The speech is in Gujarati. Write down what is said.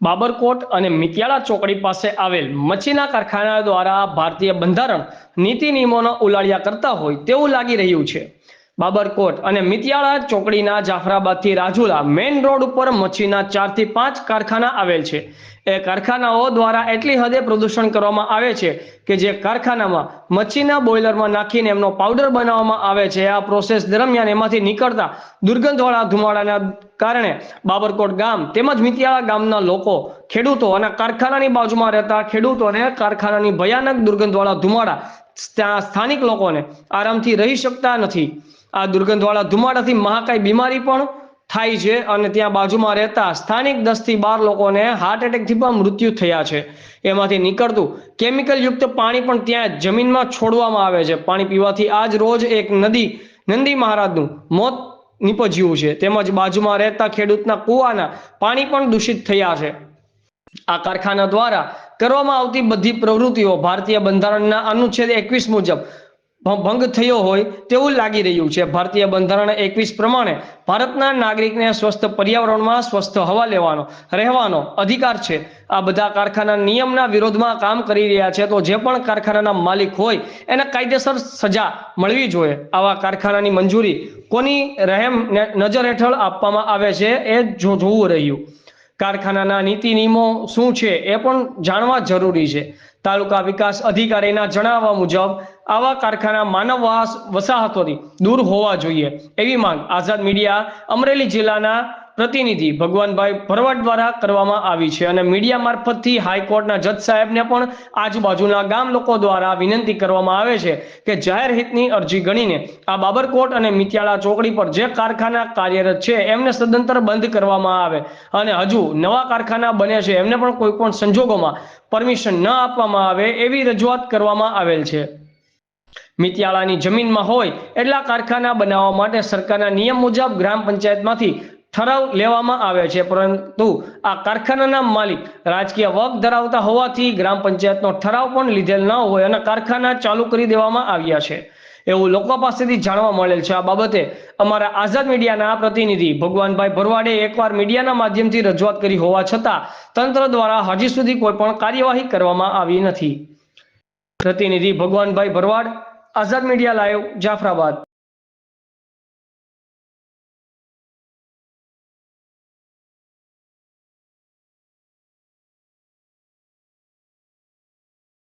બાબરકોટ અને મિતિયાળા ચોકડી પાસે આવેલ મચ્છીના કારખાના દ્વારા ભારતીય બંધારણ નીતિ નિયમોનો ઉલાળ્યા કરતા હોય તેવું લાગી રહ્યું છે. બાબરકોટ અને મિતિયાળા ચોકડીના જાફરાબાદથી રાજુલા મેઇન રોડ ઉપર મચ્છીના ચારથી પાંચ કારખાના આવેલ છે. એ કારખાનાઓ દ્વારા એટલી હદે પ્રદૂષણ કરવામાં આવે છે કે જે કારખાનામાં મચ્છીના બોઇલરમાં નાખીને એમનો પાવડર બનાવવામાં આવે છે. આ પ્રોસેસ દરમિયાન એમાંથી નીકળતા દુર્ગંધવાળા ધુમાડાના કારણે બાબરકોટ ગામ તેમજ મિતિયાળા ગામના લોકો ખેડૂતો અને કારખાનાની બાજુમાં રહેતા ખેડૂતોને કારખાનાની ભયાનક દુર્ગંધવાળા ધુમાડા સ્થાનિક લોકોને આરામથી રહી શકતા નથી. આ દુર્ગંધવાળા ધુમાડાથી મહાકાય બીમારી પણ થાય છે અને ત્યાં બાજુમાં રહેતા સ્થાનિક દસથી બાર લોકોને હાર્ટ એટેકથી પણ મૃત્યુ થયા છે. એમાંથી નીકળતું કેમિકલ યુક્ત પાણી પણ ત્યાં જમીનમાં છોડવામાં આવે છે. પાણી પીવાથી આજ રોજ એક નદી, નંદી મહારાજનું મોત નીપજ્યું છે. તેમજ બાજુમાં રહેતા ખેડૂતના કૂવાના પાણી પણ દૂષિત થયા છે. આ કારખાના દ્વારા કરવામાં આવતી બધી પ્રવૃત્તિઓ ભારતીય બંધારણના અનુચ્છેદ એકવીસ મુજબ ભંગ થયો હોય તેવું લાગી રહ્યું છે. ભારતીય બંધારણ એકવીસ પ્રમાણે ભારતના નાગરિકને સ્વસ્થ પર્યાવરણમાં સ્વસ્થ હવા લેવાનો, રહેવાનો અધિકાર છે. આ બધા કારખાના નિયમના વિરોધમાં કામ કરી રહ્યા છે તો જે પણ કારખાનાના માલિક હોય એને કાયદેસર સજા મળવી જોઈએ. આવા કારખાનાની મંજૂરી કોની રહેમ નજર હેઠળ આપવામાં આવે છે એ જોવું રહ્યું. કારખાનાના નીતિ નિયમો શું છે એ પણ જાણવા જરૂરી છે. તાલુકા વિકાસ અધિકારીના જણાવવા મુજબ, આવા કારખાના માનવ વાસ વસાહતોથી દૂર હોવા જોઈએ. એવી માંગ આઝાદ મીડિયા અમરેલી જિલ્લાના પ્રતિનિધિ ભગવાનભાઈ ભરવાડ દ્વારા કરવામાં આવી છે અને મીડિયા મારફતથી હાઈકોર્ટના જજ સાહેબને પણ આજુબાજુના ગામ લોકો દ્વારા વિનંતી કરવામાં આવે છે કે જાહેર હિતની અરજી ગણીને આ બાબરકોટ અને મિતિયાળા ચોકડી પર જે કારખાના કાર્યરત છે એમને સદંતર બંધ કરવામાં આવે અને હજુ નવા કારખાના બને છે એમને પણ કોઈ પણ સંજોગોમાં પરમિશન ન આપવામાં આવે એવી રજૂઆત કરવામાં આવેલ છે. મિત્યાળાની જમીનમાં હોય એટલા કારખાના બનાવવા માટે સરકારના નિયમ મુજબ ગ્રામ પંચાયતમાંથી ઠરાવ લેવામાં આવે છે. પરંતુ આ કારખાનાના માલિક રાજકીય વગ ધરાવતા હોવાથી ગ્રામ પંચાયતનો ઠરાવ પણ લીધેલ ન હોય અને કારખાના ચાલુ કરી દેવામાં આવ્યા છે. એવું લોકો પાસેથી જાણવા મળેલ છે. આ બાબતે અમારા આઝાદ મીડિયાના પ્રતિનિધિ ભગવાનભાઈ ભરવાડે એકવાર મીડિયાના માધ્યમથી રજૂઆત કરી હોવા છતાં તંત્ર દ્વારા હજી સુધી કોઈ પણ કાર્યવાહી કરવામાં આવી નથી. પ્રતિનિધિ ભગવાનભાઈ ભરવાડ, આઝાદ મીડિયા લાઈવ, જાફરાબાદ.